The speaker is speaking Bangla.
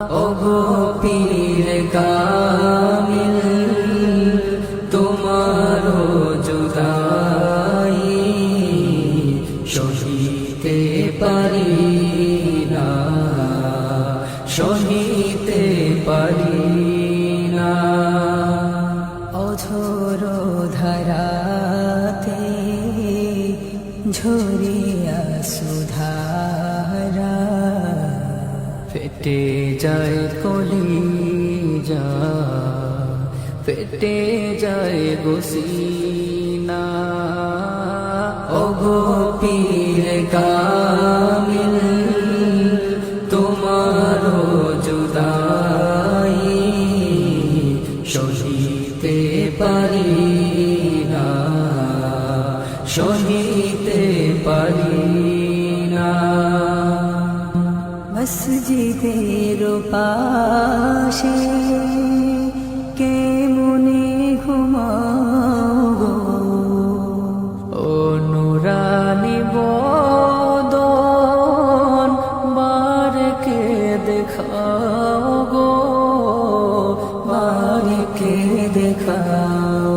ওগো পীর কামিল তোমারও জুদাই সহিতে পারি না সহিতে পারি না। অঝোর ধারাতে ঝরিয়া ফেটে যায় কলি যা, ফেটে যায় গোসিনা ওগো পীর কামিল, তোমারও জুদাই সহিতে পারি না, সহিতে পারি মসজিদের পাশে কে মনে ঘুমাবো? ও নুরানি বদন বারকে দেখাও গো বারকে দেখাও